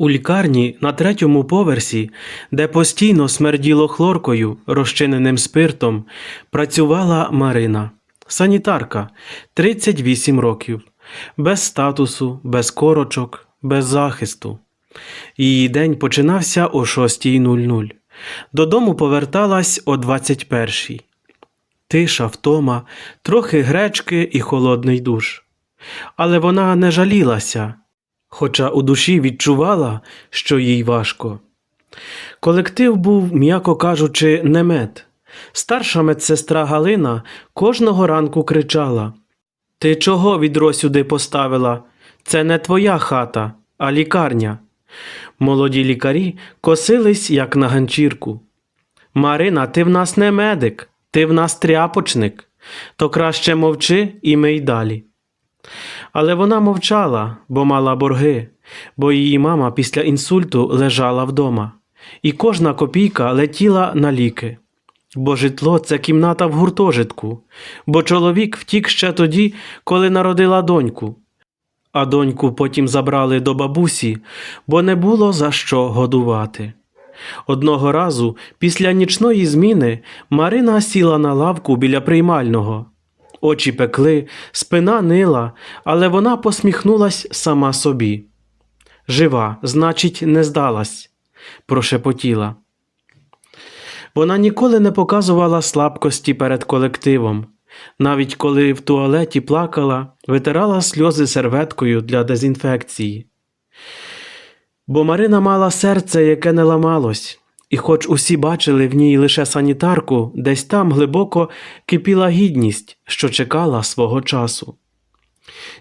У лікарні на третьому поверсі, де постійно смерділо хлоркою, розчиненим спиртом, працювала Марина, санітарка, 38 років, без статусу, без корочок, без захисту. Її день починався о 6.00. Додому поверталась о 21.00. Тиша, втома, трохи гречки і холодний душ. Але вона не жалілася, хоча у душі відчувала, що їй важко. Колектив був, м'яко кажучи, немет. Старша медсестра Галина кожного ранку кричала: Ти чого відро сюди поставила? Це не твоя хата, а лікарня. Молоді лікарі косились, як на ганчірку. Марина, ти в нас не медик, ти в нас тряпочник, то краще мовчи і мий далі. Але вона мовчала, бо мала борги, бо її мама після інсульту лежала вдома, і кожна копійка летіла на ліки. Бо житло це кімната в гуртожитку, бо чоловік втік ще тоді, коли народила доньку. А доньку потім забрали до бабусі, бо не було за що годувати. Одного разу, після нічної зміни, Марина сіла на лавку біля приймального. Очі пекли, спина нила, але вона посміхнулась сама собі. Жива, значить, не здалась, прошепотіла. Вона ніколи не показувала слабкості перед колективом. Навіть коли в туалеті плакала, витирала сльози серветкою для дезінфекції. Бо Марина мала серце, яке не ламалось, і хоч усі бачили в ній лише санітарку, десь там глибоко кипіла гідність, що чекала свого часу.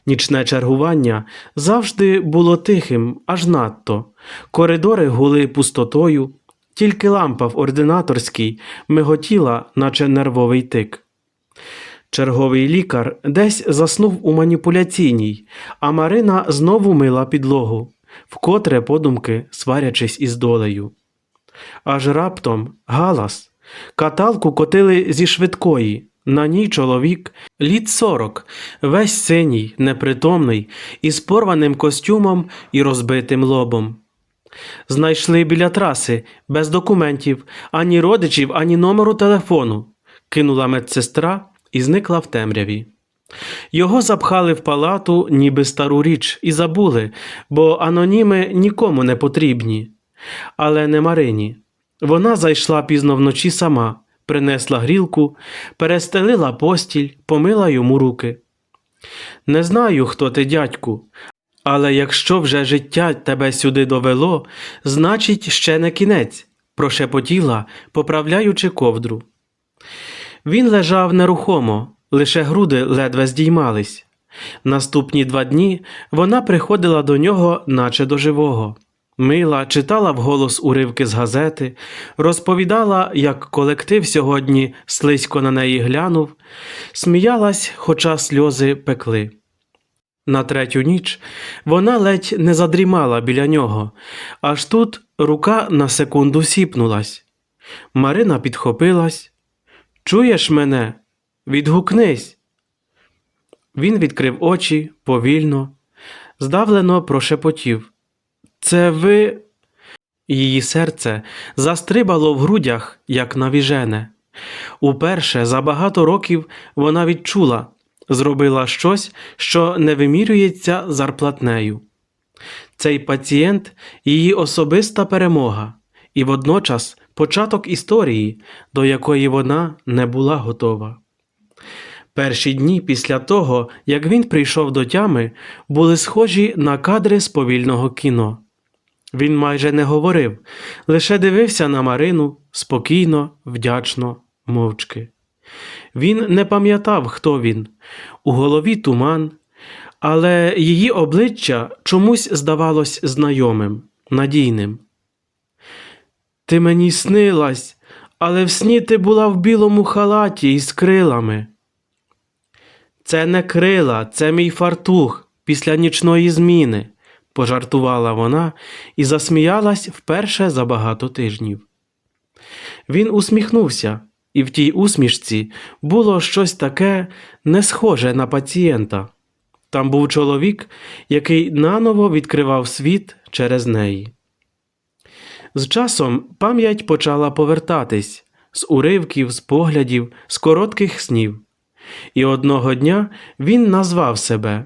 Нічне чергування завжди було тихим, аж надто. Коридори гули пустотою, тільки лампа в ординаторській миготіла, наче нервовий тик. Черговий лікар десь заснув у маніпуляційній, а Марина знову мила підлогу, вкотре подумки сварячись із долею. Аж раптом галас. Каталку котили зі швидкої. На ній чоловік, літ сорок, весь синій, непритомний, із порваним костюмом і розбитим лобом. Знайшли біля траси, без документів, ані родичів, ані номеру телефону. Кинула медсестра і зникла в темряві. Його запхали в палату, ніби стару річ, і забули, бо аноніми нікому не потрібні. Але не Марині. Вона зайшла пізно вночі сама, принесла грілку, перестелила постіль, помила йому руки. Не знаю, хто ти, дядьку, але якщо вже життя тебе сюди довело, значить, ще не кінець, прошепотіла, поправляючи ковдру. Він лежав нерухомо, лише груди ледве здіймались. Наступні два дні вона приходила до нього, наче до живого. Мила читала вголос уривки з газети, розповідала, як колектив сьогодні слизько на неї глянув, сміялась, хоча сльози пекли. На третю ніч вона ледь не задрімала біля нього, аж тут рука на секунду сіпнулась. Марина підхопилась. Чуєш мене? Відгукнись. Він відкрив очі повільно, здавлено прошепотів. Це ви. Її серце застрибало в грудях, як навіжене. Уперше за багато років вона відчула, зробила щось, що не вимірюється зарплатнею. Цей пацієнт її особиста перемога, і водночас початок історії, до якої вона не була готова. Перші дні після того, як він прийшов до тями, були схожі на кадри з повільного кіно. Він майже не говорив, лише дивився на Марину спокійно, вдячно, мовчки. Він не пам'ятав, хто він, у голові туман, але її обличчя чомусь здавалось знайомим, надійним. Ти мені снилась, але в сні ти була в білому халаті із крилами. Це не крила, це мій фартух після нічної зміни, пожартувала вона і засміялась вперше за багато тижнів. Він усміхнувся, і в тій усмішці було щось таке не схоже на пацієнта. Там був чоловік, який наново відкривав світ через неї. З часом пам'ять почала повертатись з уривків, з поглядів, з коротких снів. І одного дня він назвав себе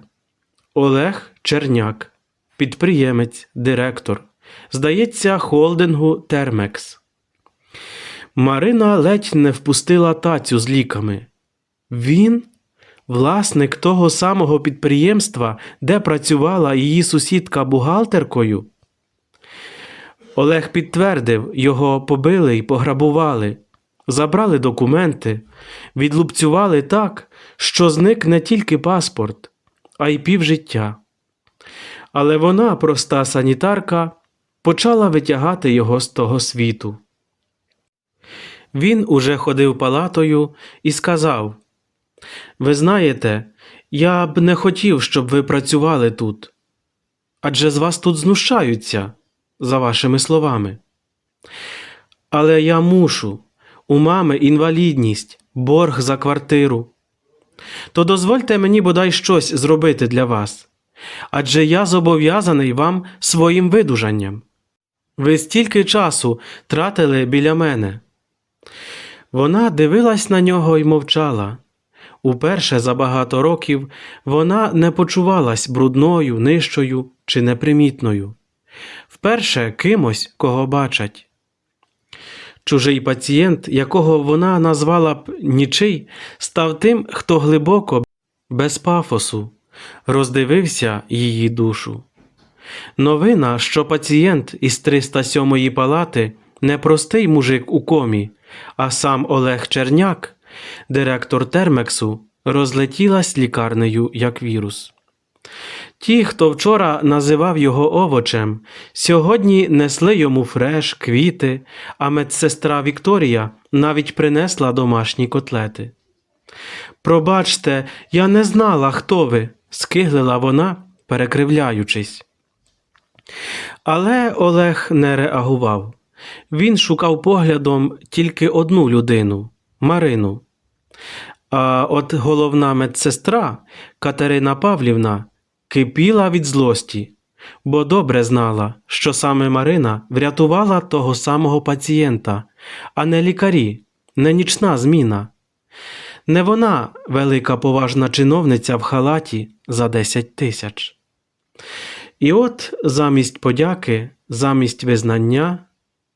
Олег Черняк, підприємець, директор, здається, холдингу Термекс. Марина ледь не впустила тацю з ліками. Він власник того самого підприємства, де працювала її сусідка бухгалтеркою. Олег підтвердив, його побили і пограбували, забрали документи, відлупцювали так, що зник не тільки паспорт, а й півжиття. Але вона, проста санітарка, почала витягати його з того світу. Він уже ходив палатою і сказав: Ви знаєте, я б не хотів, щоб ви працювали тут. Адже з вас тут знущаються, за вашими словами. Але я мушу, у мами інвалідність, борг за квартиру. То дозвольте мені бодай щось зробити для вас, адже я зобов'язаний вам своїм видужанням. Ви стільки часу тратили біля мене. Вона дивилась на нього і мовчала. Уперше за багато років вона не почувалась брудною, нижчою чи непримітною. Вперше кимось, кого бачать. Чужий пацієнт, якого вона назвала б нічий, став тим, хто глибоко, без пафосу, роздивився її душу. Новина, що пацієнт із 307-ї палати не простий мужик у комі, а сам Олег Черняк, директор Термексу, розлетілась лікарнею як вірус. Ті, хто вчора називав його овочем, сьогодні несли йому фреш, квіти, а медсестра Вікторія навіть принесла домашні котлети. Пробачте, я не знала, хто ви, скиглила вона, перекривляючись. Але Олег не реагував. Він шукав поглядом тільки одну людину Марину. А от головна медсестра Катерина Павлівна кипіла від злості, бо добре знала, що саме Марина врятувала того самого пацієнта, а не лікарі, не нічна зміна. Не вона велика поважна чиновниця в халаті за 10 тисяч. І от замість подяки, замість визнання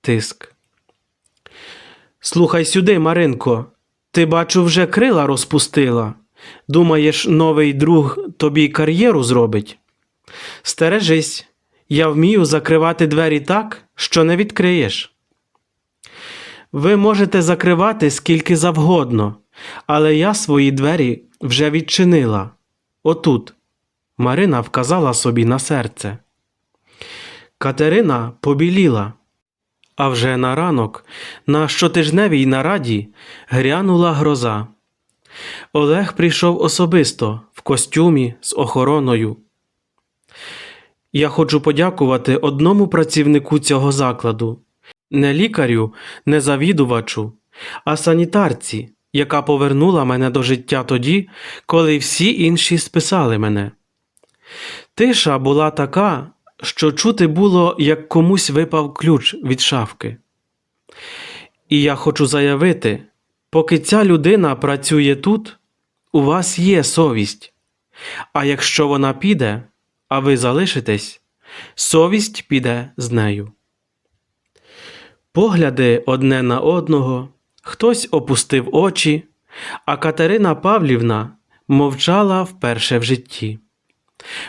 тиск. Слухай сюди, Маринко, ти бачу, вже крила розпустила. Думаєш, новий друг тобі кар'єру зробить? Стережись, я вмію закривати двері так, що не відкриєш. Ви можете закривати скільки завгодно, але я свої двері вже відчинила. Отут. Марина вказала собі на серце. Катерина побіліла. А вже на ранок на щотижневій нараді грянула гроза. Олег прийшов особисто в костюмі з охороною. Я хочу подякувати одному працівнику цього закладу, не лікарю, не завідувачу, а санітарці, яка повернула мене до життя тоді, коли всі інші списали мене. Тиша була така, що чути було, як комусь випав ключ від шафки. І я хочу заявити, поки ця людина працює тут, у вас є совість. А якщо вона піде, а ви залишитесь, совість піде з нею. Погляди одне на одного, хтось опустив очі, а Катерина Павлівна мовчала вперше в житті.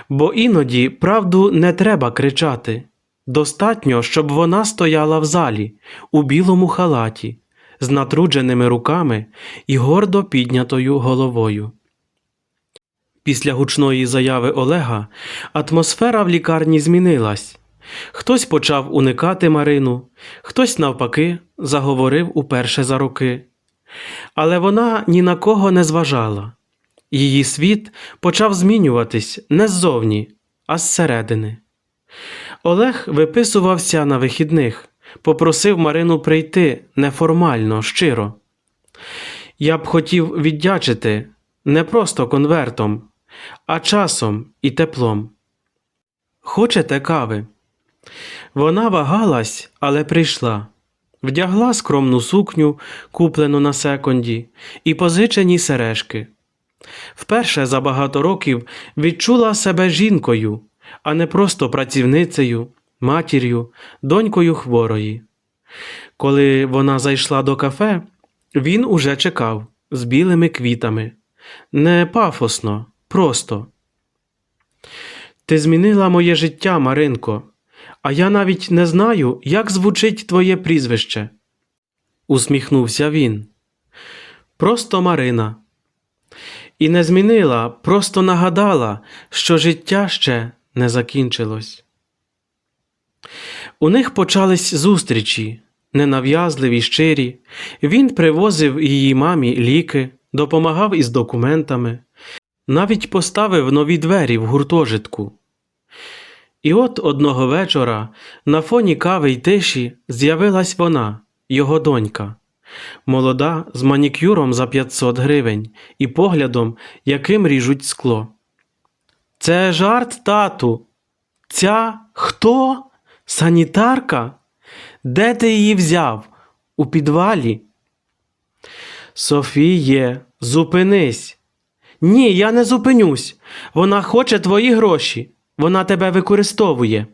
Бо іноді правду не треба кричати. Достатньо, щоб вона стояла в залі у білому халаті, з натрудженими руками і гордо піднятою головою. Після гучної заяви Олега атмосфера в лікарні змінилась. Хтось почав уникати Марину, хтось, навпаки, заговорив уперше за роки. Але вона ні на кого не зважала. Її світ почав змінюватись не ззовні, а зсередини. Олег виписувався на вихідних, попросив Марину прийти неформально, щиро. Я б хотів віддячити не просто конвертом, а часом і теплом. Хочете кави? Вона вагалась, але прийшла. Вдягла скромну сукню, куплену на секонді, і позичені сережки. Вперше за багато років відчула себе жінкою, а не просто працівницею, матір'ю, донькою хворої. Коли вона зайшла до кафе, він уже чекав з білими квітами. Не пафосно, просто. Ти змінила моє життя, Маринко, а я навіть не знаю, як звучить твоє прізвище. Усміхнувся він. Просто Марина. І не змінила, просто нагадала, що життя ще не закінчилось. У них почались зустрічі, ненав'язливі, щирі. Він привозив її мамі ліки, допомагав із документами, навіть поставив нові двері в гуртожитку. І от одного вечора на фоні кави й тиші з'явилась вона, його донька, молода, з манікюром за 500 гривень і поглядом, яким ріжуть скло. Це жарт, тату. Ця хто? Санітарка? Де ти її взяв? У підвалі? Софіє, зупинись. Ні, я не зупинюсь. Вона хоче твої гроші. Вона тебе використовує.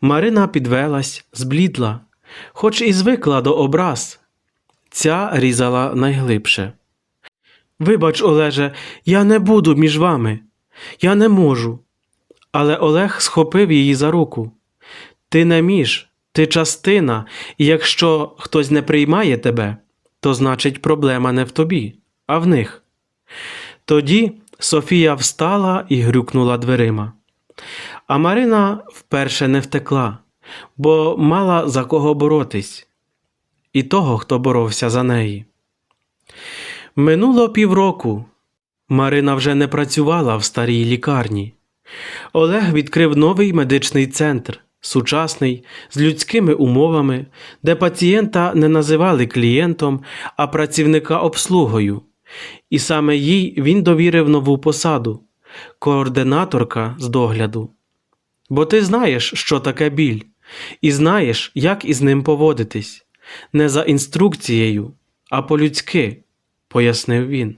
Марина підвелась, зблідла, хоч і звикла до образ. Ця різала найглибше. Вибач, Олеже, я не буду між вами. Я не можу. Але Олег схопив її за руку. Ти не між, ти частина, і якщо хтось не приймає тебе, то значить проблема не в тобі, а в них. Тоді Софія встала і грюкнула дверима. А Марина вперше не втекла, бо мала за кого боротись, і того, хто боровся за неї. Минуло півроку. Марина вже не працювала в старій лікарні. Олег відкрив новий медичний центр, сучасний, з людськими умовами, де пацієнта не називали клієнтом, а працівника обслугою. І саме їй він довірив нову посаду координаторка з догляду. Бо ти знаєш, що таке біль, і знаєш, як із ним поводитись, не за інструкцією, а по-людськи, пояснив він.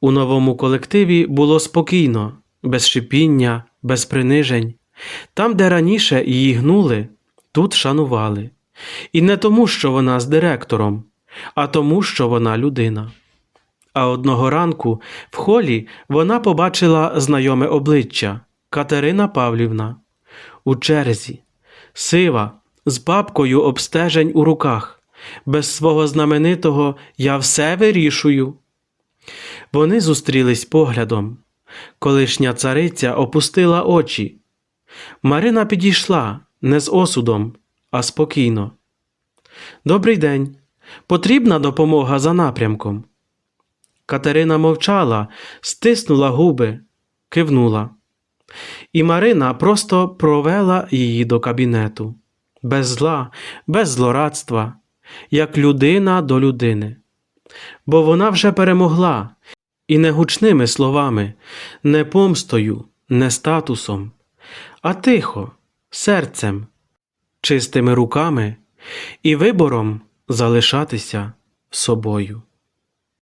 У новому колективі було спокійно, без шипіння, без принижень. Там, де раніше її гнули, тут шанували. І не тому, що вона з директором, а тому, що вона людина. А одного ранку в холі вона побачила знайоме обличчя Катерина Павлівна у черзі, сива, з папкою обстежень у руках, без свого знаменитого Я все вирішую. Вони зустрілись поглядом. Колишня цариця опустила очі. Марина підійшла не з осудом, а спокійно. Добрий день. Потрібна допомога за напрямком. Катерина мовчала, стиснула губи, кивнула. І Марина просто провела її до кабінету, без зла, без злорадства, як людина до людини. Бо вона вже перемогла, і не гучними словами, не помстою, не статусом, а тихо, серцем, чистими руками і вибором залишатися собою.